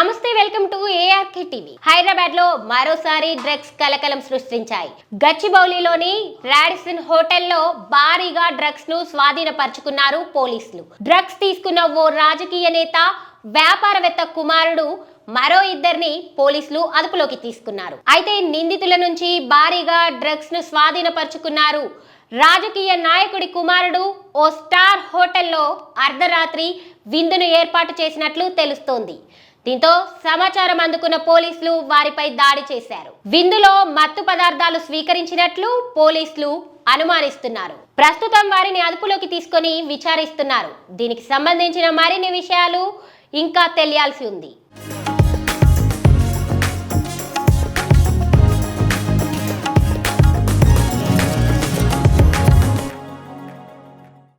నమస్తే welcome to ARK TV హైదరాబాద్లో మరోసారి డ్రగ్స్ కలకలం సృష్టించాయి. గచ్చిబౌలిలోని రాడిసన్ హోటల్లో భారీగా డ్రగ్స్ను స్వాధీనపరుచుకున్నారు పోలీసులు. డ్రగ్స్ తీసుకున్న ఓ రాజకీయ నేత వ్యాపారవేత్త కుమారుడు మరో ఇద్దరిని పోలీసులు అదుపులోకి తీసుకున్నారు. అయితే నిందితుల నుంచి భారీగా డ్రగ్స్ను స్వాధీనపరుచుకున్నారు రాజకీయ నాయకుడి కుమారుడు ఓ స్టార్ హోటల్లో అర్ధరాత్రి విందును ఏర్పాటు చేసినట్లు తెలుస్తోంది. దీంతో సమాచారం అందుకున్న పోలీసులు వారిపై దాడి చేశారు. విందులో మత్తు పదార్థాలు స్వీకరించినట్లు పోలీసులు అనుమానిస్తున్నారు. ప్రస్తుతం వారిని అదుపులోకి తీసుకొని విచారిస్తున్నారు. దీనికి సంబంధించిన మరిన్ని విషయాలు ఇంకా తెలియాల్సి ఉంది.